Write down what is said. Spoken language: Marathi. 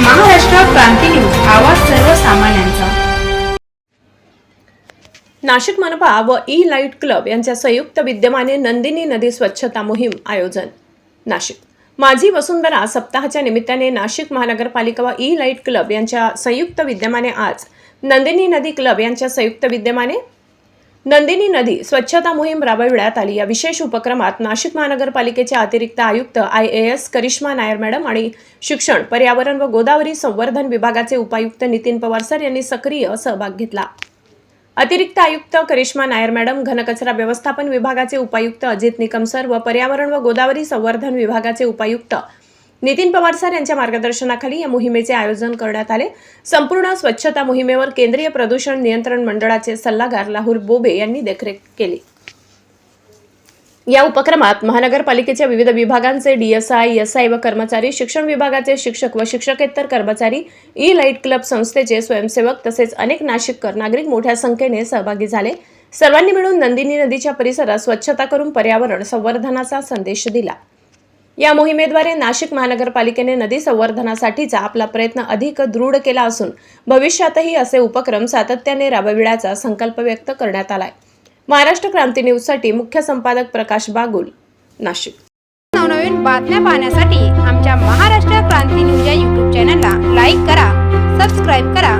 महाराष्ट्र क्रांती न्यूज आवाज सर्वसामान्यांचा. नाशिक मनपा व ई लाइट क्लब यांच्या संयुक्त विद्यमाने नंदिनी नदी स्वच्छता मोहीम आयोजन नाशिक. माझी वसुंधरा सप्ताहाच्या निमित्ताने नाशिक महानगरपालिका व ई लाइट क्लब यांच्या संयुक्त विद्यमाने आज नंदिनी नदी क्लब यांच्या संयुक्त विद्यमाने नंदिनी नदी स्वच्छता मोहीम राबविण्यात आली. या विशेष उपक्रमात नाशिक महानगरपालिकेचे अतिरिक्त आयुक्त I A S Karishma Nair madam आणि शिक्षण पर्यावरण व गोदावरी संवर्धन विभागाचे उपायुक्त नितीन पवार सर यांनी सक्रिय सहभाग घेतला. अतिरिक्त आयुक्त करिश्मा नायर मॅडम घनकचरा व्यवस्थापन विभागाचे उपायुक्त अजित निकम सर व पर्यावरण व गोदावरी संवर्धन विभागाचे उपायुक्त नितीन पवार सर यांच्या मार्गदर्शनाखाली या मोहिमेचे आयोजन करण्यात आले. संपूर्ण स्वच्छता मोहिमेवर केंद्रीय प्रदूषण नियंत्रण मंडळाचे सल्लागार लाहूर बोबे यांनी देखरेख केली. या उपक्रमात महानगरपालिकेच्या विविध विभागांचे डीएसआय एसआय व कर्मचारी शिक्षण विभागाचे शिक्षक व शिक्षकेतर कर्मचारी ई लाइट क्लब संस्थेचे स्वयंसेवक तसेच अनेक नाशिककर नागरिक मोठ्या संख्येने सहभागी झाले. सर्वांनी मिळून नंदिनी नदीच्या परिसरात स्वच्छता करून पर्यावरण संवर्धनाचा संदेश दिला. या मोहिमेद्वारे नाशिक महानगरपालिकेने नदी संवर्धनासाठीचा आपला प्रयत्न अधिक दृढ केला असून भविष्यातही असे उपक्रम सातत्याने राबविण्याचा संकल्प व्यक्त करण्यात आलाय. महाराष्ट्र क्रांती न्यूजसाठी मुख्य संपादक प्रकाश बागुल नाशिक. नवनवीन बातम्या पाहण्यासाठी आमच्या महाराष्ट्र क्रांती न्यूज या यूट्यूब चॅनलला लाईक करा सबस्क्राईब करा